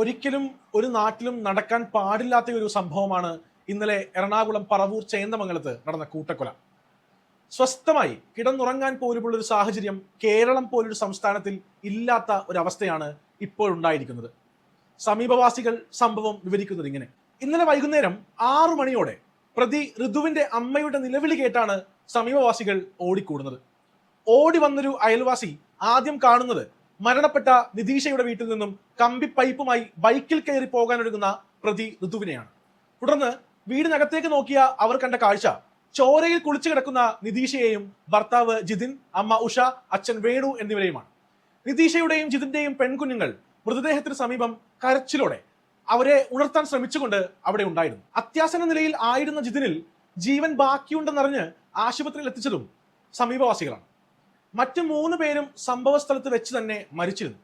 ഒരിക്കലും ഒരു നാട്ടിലും നടക്കാൻ പാടില്ലാത്ത ഒരു സംഭവമാണ് ഇന്നലെ എറണാകുളം പറവൂർ ചേന്ദമംഗലത്ത് നടന്ന കൂട്ടക്കൊല. സ്വസ്ഥമായി കിടന്നുറങ്ങാൻ പോലുമുള്ള ഒരു സാഹചര്യം കേരളം പോലൊരു സംസ്ഥാനത്തിൽ ഇല്ലാത്ത ഒരവസ്ഥയാണ് ഇപ്പോഴുണ്ടായിരിക്കുന്നത്. സമീപവാസികൾ സംഭവം വിവരിക്കുന്നത് ഇങ്ങനെ. ഇന്നലെ വൈകുന്നേരം ആറു മണിയോടെ പ്രതി ഋതുവിന്റെ അമ്മയുടെ നിലവിളി കേട്ടാണ് സമീപവാസികൾ ഓടിക്കൂടുന്നത്. ഓടി വന്നൊരു അയൽവാസി ആദ്യം കാണുന്നത് മരണപ്പെട്ട നിതീഷയുടെ വീട്ടിൽ നിന്നും കമ്പി പൈപ്പുമായി ബൈക്കിൽ കയറി പോകാനൊരുങ്ങുന്ന പ്രതി ഋതുവിനെയാണ്. തുടർന്ന് വീടിനകത്തേക്ക് നോക്കിയ അവർ കണ്ട കാഴ്ച ചോരയിൽ കുളിച്ചു കിടക്കുന്ന നിതീഷയെയും ഭർത്താവ് ജിതിൻ അമ്മ ഉഷ അച്ഛൻ വേണു എന്നിവരെയുമാണ്. നിതീഷയുടെയും ജിതിന്റെയും പെൺകുഞ്ഞുങ്ങൾ മൃതദേഹത്തിന് സമീപം കരച്ചിലോടെ അവരെ ഉണർത്താൻ ശ്രമിച്ചുകൊണ്ട് അവിടെ ഉണ്ടായിരുന്നു. അത്യാസന നിലയിൽ ആയിരുന്ന ജിതിനിൽ ജീവൻ ബാക്കിയുണ്ടെന്നറിഞ്ഞ് ആശുപത്രിയിൽ എത്തിച്ചതും സമീപവാസികളാണ്. മറ്റു മൂന്ന് പേരും സംഭവ സ്ഥലത്ത് വെച്ച് തന്നെ മരിച്ചിരുന്നു.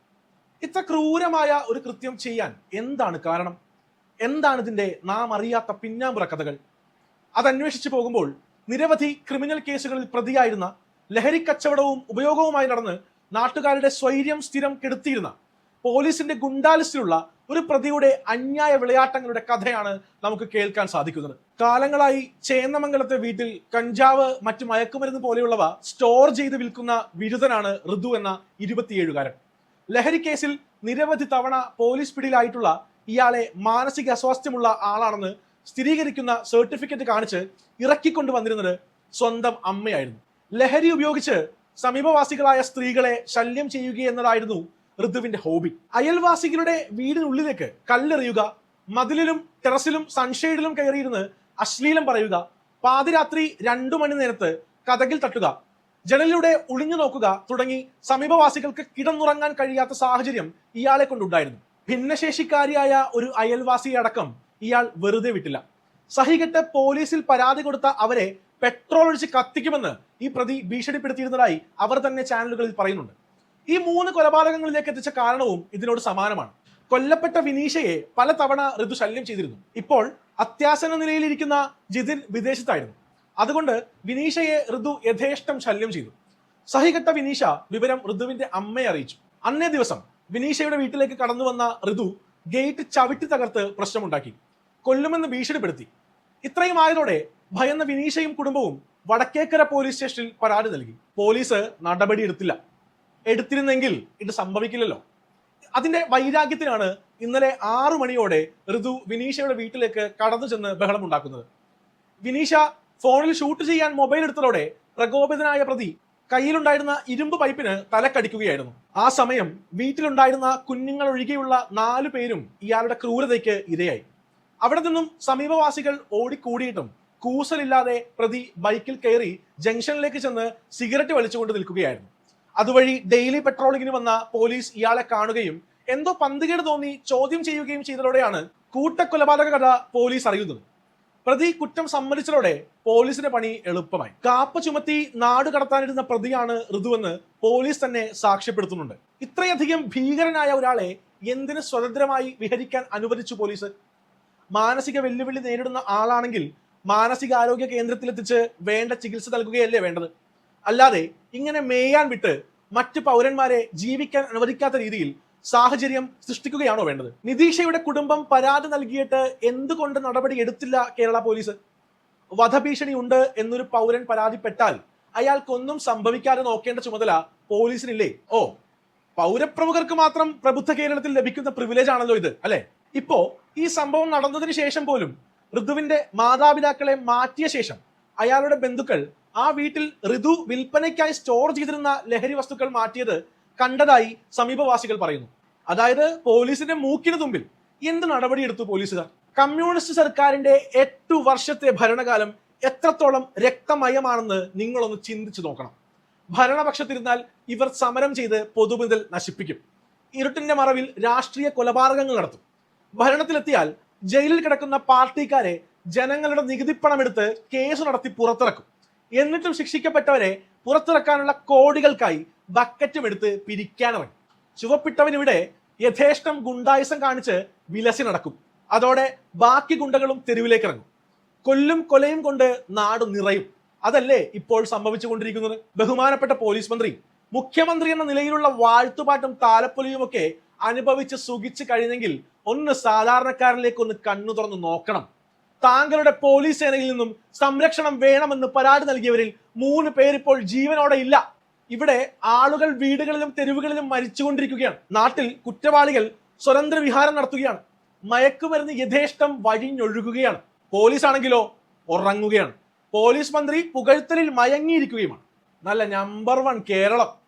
ഇത്ര ക്രൂരമായ ഒരു കൃത്യം ചെയ്യാൻ എന്താണ് കാരണം? എന്താണ് ഇതിന്റെ നാം അറിയാത്ത പിന്നാമ്പുറ കഥകൾ? അത് അന്വേഷിച്ചു പോകുമ്പോൾ നിരവധി ക്രിമിനൽ കേസുകളിൽ പ്രതിയായിരുന്ന ലഹരി കച്ചവടവും ഉപയോഗവുമായി നടന്ന് നാട്ടുകാരുടെ സ്വൈര്യം സ്ഥിരം കെടുത്തിയിരുന്ന പോലീസിന്റെ ഗുണ്ടാലിസ്റ്റിലുള്ള ഒരു പ്രതിയുടെ അന്യായ വിളയാട്ടങ്ങളുടെ കഥയാണ് നമുക്ക് കേൾക്കാൻ സാധിക്കുന്നത്. കാലങ്ങളായി ചേന്നമംഗലത്തെ വീട്ടിൽ കഞ്ചാവ് മറ്റു മയക്കുമരുന്ന് പോലെയുള്ളവ സ്റ്റോർ ചെയ്ത് വിൽക്കുന്ന വിരുദ്ധനാണ് ഋതു എന്ന ഇരുപത്തിയേഴുകാരൻ. ലഹരി കേസിൽ നിരവധി തവണ പോലീസ് പിടിയിലായിട്ടുള്ള ഇയാളെ മാനസിക അസ്വാസ്ഥ്യമുള്ള ആളാണെന്ന് സ്ഥിരീകരിക്കുന്ന സർട്ടിഫിക്കറ്റ് കാണിച്ച് ഇറക്കിക്കൊണ്ടു വന്നിരുന്നത് സ്വന്തം അമ്മയായിരുന്നു. ലഹരി ഉപയോഗിച്ച് സമീപവാസികളായ സ്ത്രീകളെ ശല്യം ചെയ്യുക എന്നതായിരുന്നു ഋതുവിന്റെ ഹോബി. അയൽവാസികളുടെ വീടിനുള്ളിലേക്ക് കല്ലെറിയുക മതിലിലും ടെറസിലും സൺഷെയ്ഡിലും കയറിയിരുന്ന് അശ്ലീലം പറയുക പാതിരാത്രി രണ്ടു മണി നേരത്ത് കഥകിൽ തട്ടുക ജനലിലൂടെ ഒളിഞ്ഞു നോക്കുക തുടങ്ങി സമീപവാസികൾക്ക് കിടന്നുറങ്ങാൻ കഴിയാത്ത സാഹചര്യം ഇയാളെ കൊണ്ടുണ്ടായിരുന്നു. ഭിന്നശേഷിക്കാരിയായ ഒരു അയൽവാസിയെ അടക്കം ഇയാൾ വെറുതെ വിട്ടില്ല. സഹികെട്ട് പോലീസിൽ പരാതി കൊടുത്ത അവരെ പെട്രോൾ ഒഴിച്ച് കത്തിക്കുമെന്ന് ഈ പ്രതി ഭീഷണിപ്പെടുത്തിയിരുന്നതായി അവർ തന്നെ ചാനലുകളിൽ പറയുന്നുണ്ട്. ഈ മൂന്ന് കൊലപാതകങ്ങളിലേക്ക് എത്തിച്ച കാരണവും ഇതിനോട് സമാനമാണ്. കൊല്ലപ്പെട്ട വിനീഷയെ പല തവണ ഋതു ശല്യം ചെയ്തിരുന്നു. ഇപ്പോൾ അത്യാസന നിലയിലിരിക്കുന്ന ജിതിൻ വിദേശത്തായിരുന്നു. അതുകൊണ്ട് വിനീഷയെ ഋതു യഥേഷ്ടം ശല്യം ചെയ്തു. സഹികെട്ട വിനീഷ വിവരം ഋതുവിന്റെ അമ്മയെ അറിയിച്ചു. അന്നേ ദിവസം വിനീഷയുടെ വീട്ടിലേക്ക് കടന്നു വന്ന ഋതു ഗേറ്റ് ചവിട്ടി തകർത്ത് പ്രശ്നമുണ്ടാക്കി. കൊല്ലുമെന്ന് ഭീഷണിപ്പെടുത്തി. ഇത്രയും ആയതോടെ ഭയന്ന വിനീഷയും കുടുംബവും വടക്കേക്കര പോലീസ് സ്റ്റേഷനിൽ പരാതി നൽകി. പോലീസ് നടപടി എടുത്തില്ല എടുത്തിരുന്നെങ്കിൽ ഇത് സംഭവിക്കില്ലല്ലോ. അതിന്റെ വൈരാഗ്യത്തിനാണ് ഇന്നലെ ആറു മണിയോടെ ഋതു വിനീഷയുടെ വീട്ടിലേക്ക് കടന്നു ചെന്ന് ബഹളമുണ്ടാക്കുന്നത് വിനീഷ ഫോണിൽ ഷൂട്ട് ചെയ്യാൻ മൊബൈൽ എടുത്തതോടെ പ്രകോപിതനായ പ്രതി കയ്യിലുണ്ടായിരുന്ന ഇരുമ്പ് പൈപ്പിന് തലക്കടിക്കുകയായിരുന്നു. ആ സമയം വീട്ടിലുണ്ടായിരുന്ന കുഞ്ഞുങ്ങൾ ഒഴികെയുള്ള നാലു പേരും ഇയാളുടെ ക്രൂരതയ്ക്ക് ഇരയായി. അവിടെ നിന്നും സമീപവാസികൾ ഓടിക്കൂടിയിട്ടും കൂസലില്ലാതെ പ്രതി ബൈക്കിൽ കയറി ജംഗ്ഷനിലേക്ക് ചെന്ന് സിഗരറ്റ് വലിച്ചുകൊണ്ട് നിൽക്കുകയായിരുന്നു. അതുവഴി ഡെയിലി പെട്രോളിങ്ങിന് വന്ന പോലീസ് ഇയാളെ കാണുകയും എന്തോ പന്തുകേട് തോന്നി ചോദ്യം ചെയ്യുകയും ചെയ്തതോടെയാണ് കൂട്ടക്കൊലപാതക കഥ പോലീസ് അറിയുന്നത്. പ്രതി കുറ്റം സമ്മതിച്ചതോടെ പോലീസിന്റെ പണി എളുപ്പമായി. കാപ്പ ചുമത്തി നാട് കടത്താനിരുന്ന പ്രതിയാണ് ഋതുവെന്ന് പോലീസ് തന്നെ സാക്ഷ്യപ്പെടുത്തുന്നുണ്ട്. ഇത്രയധികം ഭീകരനായ ഒരാളെ എന്തിന് സ്വതന്ത്രമായി വിഹരിക്കാൻ അനുവദിച്ചു പോലീസ്? മാനസിക വെല്ലുവിളി നേരിടുന്ന ആളാണെങ്കിൽ മാനസികാരോഗ്യ കേന്ദ്രത്തിലെത്തിച്ച് വേണ്ട ചികിത്സ നൽകുകയല്ലേ വേണ്ടത്? അല്ലാതെ ഇങ്ങനെ മേയാൻ വിട്ട് മറ്റ് പൗരന്മാരെ ജീവിക്കാൻ അനുവദിക്കാത്ത രീതിയിൽ സാഹചര്യം സൃഷ്ടിക്കുകയാണോ വേണ്ടത്? നിതീഷയുടെ കുടുംബം പരാതി നൽകിയിട്ട് എന്തുകൊണ്ട് നടപടി എടുത്തില്ല കേരള പോലീസ്? വധഭീഷണി ഉണ്ട് എന്നൊരു പൗരൻ പരാതിപ്പെട്ടാൽ അയാൾക്കൊന്നും സംഭവിക്കാതെ നോക്കേണ്ട ചുമതല പോലീസിനില്ലേ? ഓ പൗരപ്രമുഖർക്ക് മാത്രം പ്രബുദ്ധ കേരളത്തിൽ ലഭിക്കുന്ന പ്രിവിലേജ് ആണല്ലോ ഇത് അല്ലെ? ഇപ്പോ ഈ സംഭവം നടന്നതിന് ശേഷം പോലും ഋതുവിന്റെ മാതാപിതാക്കളെ മാറ്റിയ ശേഷം അയാളുടെ ബന്ധുക്കൾ ആ വീട്ടിൽ ഋതു വിൽപ്പനയ്ക്കായി സ്റ്റോർ ചെയ്തിരുന്ന ലഹരി വസ്തുക്കൾ മാറ്റിയത് കണ്ടതായി സമീപവാസികൾ പറയുന്നു. അതായത് പോലീസിന്റെ മൂക്കിന് തുമ്പിൽ എന്ത് നടപടിയെടുത്തു പോലീസുകാർ? കമ്മ്യൂണിസ്റ്റ് സർക്കാരിന്റെ എട്ടു വർഷത്തെ ഭരണകാലം എത്രത്തോളം രക്തമയമാണെന്ന് നിങ്ങളൊന്ന് ചിന്തിച്ചു നോക്കണം. ഭരണപക്ഷത്തിരുന്നാൽ ഇവർ സമരം ചെയ്ത് പൊതുമുതൽ നശിപ്പിക്കും. ഇരുട്ടിന്റെ മറവിൽ രാഷ്ട്രീയ കൊലപാതകങ്ങൾ നടത്തും. ഭരണത്തിലെത്തിയാൽ ജയിലിൽ കിടക്കുന്ന പാർട്ടിക്കാരെ ജനങ്ങളുടെ നികുതിപ്പണമെടുത്ത് കേസ് നടത്തി പുറത്തിറക്കും. എന്നിട്ടും ശിക്ഷിക്കപ്പെട്ടവരെ പുറത്തിറക്കാനുള്ള കോടികൾക്കായി ബക്കറ്റും എടുത്ത് പിരിക്കാനിറങ്ങി ചുവപ്പിട്ടവനിവിടെ യഥേഷ്ടം ഗുണ്ടായുസം കാണിച്ച് വിലസി നടക്കും അതോടെ ബാക്കി ഗുണ്ടകളും തെരുവിലേക്ക് ഇറങ്ങും കൊല്ലും കൊലയും കൊണ്ട് നാട് നിറയും. അതല്ലേ ഇപ്പോൾ സംഭവിച്ചുകൊണ്ടിരിക്കുന്നത്? ബഹുമാനപ്പെട്ട പോലീസ് മന്ത്രി മുഖ്യമന്ത്രി എന്ന നിലയിലുള്ള വാഴ്ത്തുപാട്ടും താലപ്പൊലിയും ഒക്കെ അനുഭവിച്ച് സുഖിച്ചു കഴിഞ്ഞെങ്കിൽ ഒന്ന് സാധാരണക്കാരിലേക്ക് ഒന്ന് കണ്ണു തുറന്ന് നോക്കണം. താങ്കളുടെ പോലീസ് സേനയിൽ നിന്നും സംരക്ഷണം വേണമെന്ന് പരാതി നൽകിയവരിൽ മൂന്ന് പേരിപ്പോൾ ജീവനോടെ ഇല്ല. ഇവിടെ ആളുകൾ വീടുകളിലും തെരുവുകളിലും മരിച്ചുകൊണ്ടിരിക്കുകയാണ്. നാട്ടിൽ കുറ്റവാളികൾ സ്വതന്ത്ര വിഹാരം നടത്തുകയാണ്. മയക്കുമരുന്ന് യഥേഷ്ടം വഴിഞ്ഞൊഴുകുകയാണ്. പോലീസ് ആണെങ്കിലോ ഉറങ്ങുകയാണ്. പോലീസ് മന്ത്രി പുകഴ്ത്തലിൽ മയങ്ങിയിരിക്കുകയുമാണ്. നല്ല നമ്പർ വൺ കേരളം.